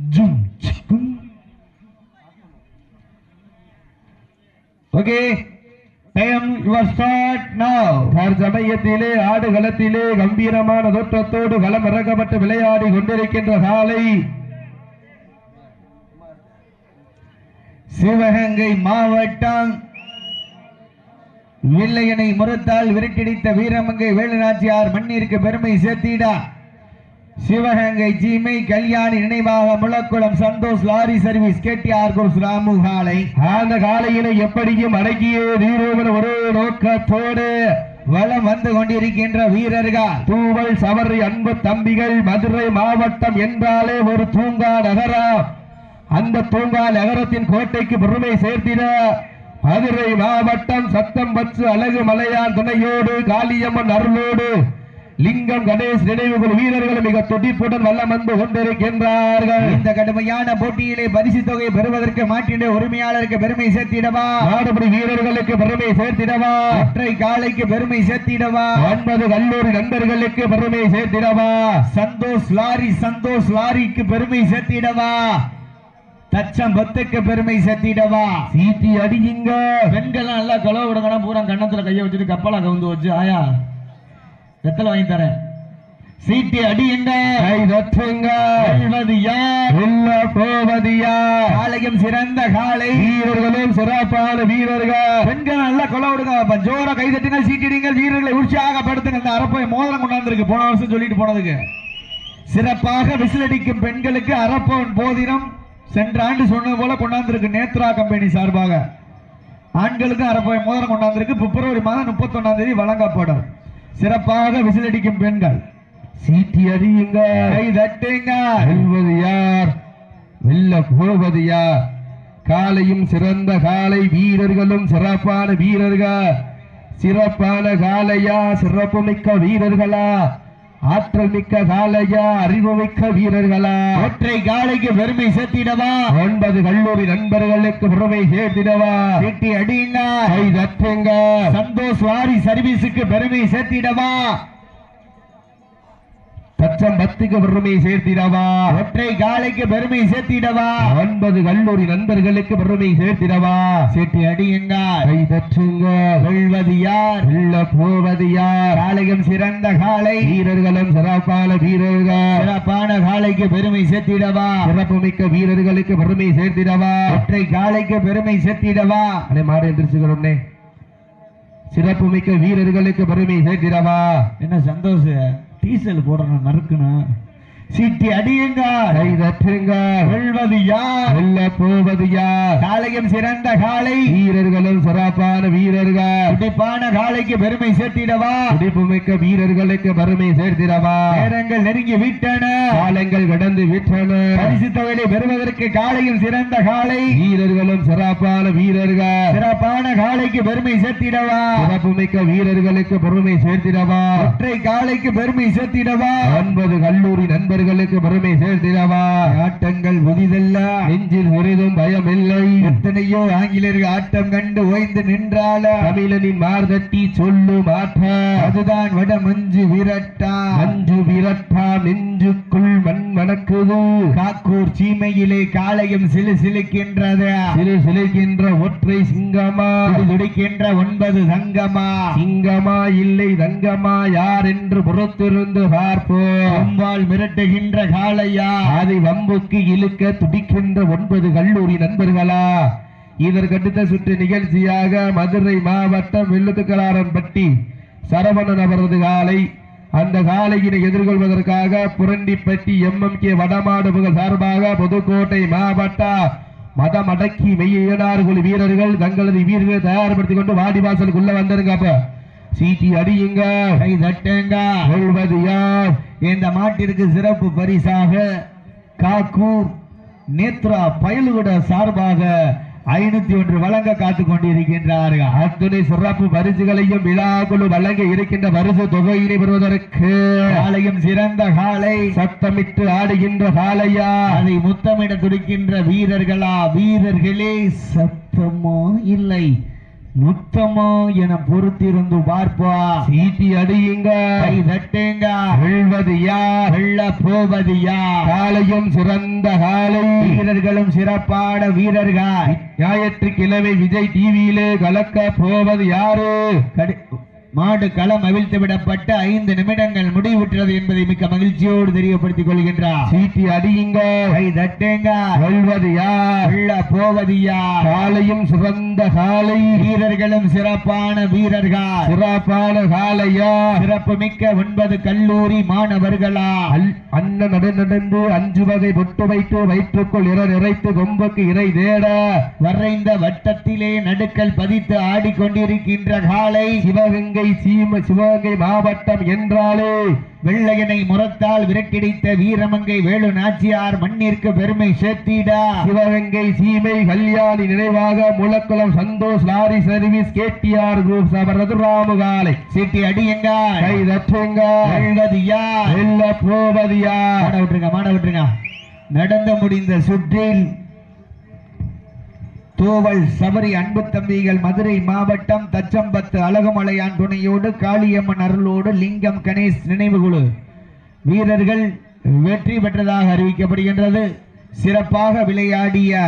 ஜும் okay time your start now தற்சமயத்திலே ஆடுகளத்திலே கம்பீரமான தோற்றத்தோடு களம் இறக்கப்பட்டு விளையாடி கொண்டிருக்கின்ற காலை சிவகங்கை மாவட்டம். வில்லையனை முறத்தால் விரட்டிடித்த வீரமங்கை வேலுநாச்சியார் மண்ணிற்கு பெருமை சேர்த்திடா. சிவகங்கை ஜிமை கல்யாணி நினைவாக முழக்குளம் சந்தோஷ் லாரி சர்வீஸ் கேட்டியார் ராமு காலை. அந்த காலையில எப்படியும் அடக்கியே வீரர்கள் ஒரு நோக்கத்தோடு வளம் வந்து கொண்டிருக்கின்ற வீரர்கள். தூவல் சவரி அன்பு தம்பிகள் மதுரை மாவட்டம் என்றாலே ஒரு தூங்கா நகரம் அந்த தூங்கா நகரத்தின் கோட்டைக்கு பெருமை சேர்த்திட மதுரை மாவட்டம் சத்தம் பச்சு அழகு மலையான் துணையோடு காளியம்மன் அருளோடு லிங்கம் கணேஷ் நினைவுகள் வீரர்கள் மிக துடிப்புடன் வல்லம் வந்து கொண்டிருக்கின்றார்கள். இந்த கடுமையான போட்டியிலே பரிசு தொகை பெறுவதற்கு மாட்டின உரிமையாளருக்கு பெருமை சேர்த்திடவா? நாடுபடி வீரர்களுக்கு பெருமை சேர்த்திடவா? ஒற்றை காலைக்கு பெருமை சேர்த்திடவா? ஒன்பது கல்லூரி நண்பர்களுக்கு பெருமை சேர்த்திடவா? சந்தோஷ் லாரி சந்தோஷ் லாரிக்கு பெருமை சேர்த்திடவா? தச்சம் பத்துக்கு பெருமை சேர்த்திடவா? சீட்டி அடியுங்க. பெண்கள் நல்லா கொலவு விடுங்கன்னா பூரா கண்ணத்துல கைய வச்சுட்டு கப்பலா கவுந்து வச்சு ஆயா. வெத்தலை வாங்கி தரேன் சீட்டி அடியுங்க கை தட்டுங்க வெல்வது யார்? வெல்ல போவது யார்? காளையும் சிறந்த காளை. வீரர்களும் சிறப்பான வீரர்கள். பெண்கள் நல்லா கொலை விடுங்க ஜோரா கை தட்டுங்க சீட்டிடுங்க வீரர்களை உற்சாகப்படுத்துங்க. இந்த அரப்பை மோதிரம் கொண்டாந்துருக்கு. போன வருஷம் சொல்லிட்டு போனதுக்கு. சிறப்பாக விசிலடிக்கும் பெண்களுக்கு அரப்பவன் போதினம் சென்ற ஆண்டு சொன்னது போல கொண்டாந்திருக்கு நேத்ரா கம்பெனி சார்பாக. ஆண்களுக்கு அரப்பவன் மோதிரம் கொண்டாந்திருக்கு. பிப்ரவரி மாதம் முப்பத்தொன்னாம் தேதி வழங்கப்படும். சிறப்பாக விசிலடிக்கும் பெண்கள். சீட்டி அடியுங்க கை தட்டுங்க வெல்வது யார்? வெல்ல போவது யார்? காலையும் சிறந்த காலை வீரர்களும் சிறப்பான வீரர்கள். சிறப்பான காலையா? சிறப்புமிக்க வீரர்களா? ஆற்றல் மிக்க காலையா அறிவு மிக்க வீரர்களா? ஒற்றை காலைக்கு பெருமை சேர்த்திடவா? ஒன்பது கல்லூரி நண்பர்களுக்கு பெருமை சேர்த்திடவா? சீட்டி அடியுங்க கை தட்டுங்க. சந்தோஷ் வாரி சர்வீஸுக்கு பெருமை சேர்த்திடவா? பச்சம் பத்துக்கு பெருமை சேர்த்திடவா? ஒற்றை காலைக்கு பெருமை சேர்த்திடவா? ஒன்பது கல்லூரி நண்பர்களுக்கு பெருமை சேர்த்திடவா? சேட்டி அடியுங்க கை தற்றுங்க. வெல்வது யார்? வெல்ல போவது யார்? காலையும் சிறந்த காளை. வீரர்களும் சிறப்பான வீரர்கள். சிறப்பான காலைக்கு பெருமை சேர்த்திடவா? சிறப்பு மிக்க வீரர்களுக்கு பெருமை சேர்த்திடவா? ஒற்றை காளைக்கு பெருமை சேர்த்திடவா? அதே மாடு எந்திரிச்சுக்கிறோம்னே சிறப்பு மிக்க வீரர்களுக்கு பெருமை சேர்த்திடவா? என்ன சந்தோஷம்? டீசல் போடுறேன் நறுக்குன்னு. சீட்டி அடியுங்க கை தட்டுங்க. வெல்வது யார்? வெல்ல போவது யார்? காளையும் சிறந்த காளை. வீரர்களும் சிறப்பான வீரர்கள். துடிப்பான காளைக்கு பெருமை சேர்த்திடவா? துடிப்பு மிக்க வீரர்களுக்கு பெருமை சேர்த்திடவா? நேரங்கள் நெருங்கி விட்டன. காலங்கள் கடந்து விட்டன. பரிசு தொகையை பெறுவதற்கு காளையும் சிறந்த காளை. வீரர்களும் சிறப்பான வீரர்கள். சிறப்பான காளைக்கு பெருமை சேர்த்திடவா? சிறப்பு மிக்க வீரர்களுக்கு பெருமை சேர்த்திடவா? ஒற்றை காளைக்கு பெருமை சேர்த்திடவா? ஒன்பது கல்லூரி நண்பர்களுக்கு பெருமை சேர்த்திடவா ஆட்டங்கள் புதிதல்ல. நெஞ்சில் சிறிதும் பயம் இல்லை எத்தனையோ ஆங்கிலேயர்கள் ஆட்டம் கண்டு ஓய்ந்து நின்றால. தமிழனின் மார்தட்டி சொல்லும் ஆட்ட அதுதான் வட மஞ்சு விரட்டா. மஞ்சு விரட்டா நெஞ்சுக்குள் மண் மணக்குது. காக்கூர் சீமையிலே காளையும் சிலு சிலுக்கின்றது. சிலு சிலுக்கின்ற ஒற்றை சிங்கமா? துடிக்கின்ற ஒன்பது தங்கமா? சிங்கமா இல்லை தங்கமா? யார் என்று புறத்திருந்து பார்ப்போம். அம்பாள் வருகின்ற காலையா அதை வம்புக்கு இழுக்க துடிக்கின்ற ஒன்பது கல்லூரி நண்பர்களா? இதற்கடுத்த சுற்று நிகழ்ச்சியாக மதுரை மாவட்டம் வெள்ளுத்துக்கலாரன்பட்டி சரவணன் அவரது காலை. அந்த காலையினை எதிர்கொள்வதற்காக புரண்டிப்பட்டி எம்எம்கே வடமாடுபுகள் சார்பாக புதுக்கோட்டை மாவட்ட மதம் அடக்கி மெய்யினார் குழு வீரர்கள் தங்களது வீரர்களை தயார்படுத்திக் கொண்டு வாடிவாசலுக்குள்ள வந்துருங்க அப்ப. சீட்டி அடியுங்க. கை தட்டுங்க. சொல்வது யார்? இந்த மாட்டிற்கு சிறப்பு பரிசாக காக்கூர் நேத்ரா பயலுகுட சார்பாக ஐநூத்தி ஒன்று வழங்க காத்துக் கொண்டிருக்கின்றார்கள். அத்துணை சிறப்பு பரிசுகளையும் விழாக்குழு வழங்க இருக்கின்ற பரிசு தொகையினை பெறுவதற்கு காலையும் சிறந்த காலை. சத்தமிட்டு ஆடுகின்ற காளையா? அதை முத்தமிட துடிக்கின்ற வீரர்களா? வீரர்களே சத்தமோ இல்லை. முத்தமா என பொறுத்திருந்து பார்ப்பா. சீட்டி அடியுங்க. கை தட்டுங்க. வெல்வது யார்? வெல்ல போவது யார்? காலையும் சிறந்த காலை. வீரர்களும் சிறப்பான வீரர்கள். ஞாயிற்றுக்கிழமை விஜய் டிவியிலே கலக்க போவது யாரு? கடி- மாடு களம் அவிழ்த்து விடப்பட்ட ஐந்து நிமிடங்கள் முடிவுற்றது என்பதை மிக்க மகிழ்ச்சியோடு தெரியப்படுத்திக் கொள்கின்றார். சீட்டி அடியுங்க. கை தட்டுங்க. வெல்வது யார்? போவது யார்? காலையும் சிறந்த காலை வீரர்களும் சிறப்பான வீரர்கள். சிறப்பான காலையா சிறப்பு மிக்க ஒன்பது கல்லூரி மாணவர்களா? அண்ணன் நடு நடந்து அஞ்சு வகை பொட்டு வைத்து வயிற்றுக்குள் இற நிறைத்து கொம்புக்கு இறை தேட. வரைந்த வட்டத்திலே நடுக்கல் பதித்து ஆடிக்கொண்டிருக்கின்ற காலை. சிவகங்கை சீம சிவகங்கை மாவட்டம் என்றாலே வெள்ளையனை முரத்தால் விரட்டிடித்த வீரமங்கை வேலு நாச்சியார் மண்ணிற்கு பெருமை சேர்த்திடா. சிவகங்கை சீமை கல்யாணி நினைவாக Mulakkulam Santhosh lorry service KTR group அவரது ராமுகாலை சீட்டி அடியுங்க. கை தற்றுங்க எழுதியா யார் போவதியா. மாட விட்டுருங்க மாட விட்டுருங்க. நடந்து முடிந்த சுற்றில் தூவல் சபரி அன்பு தம்பிகள் மதுரை மாவட்டம் தச்சம்பத்து அழகுமலையான் துணையோடு காளியம்மன் அருளோடு லிங்கம் கணேஷ் நினைவுகுழு வீரர்கள் வெற்றி பெற்றதாக அறிவிக்கப்படுகின்றது. சிறப்பாக விளையாடிய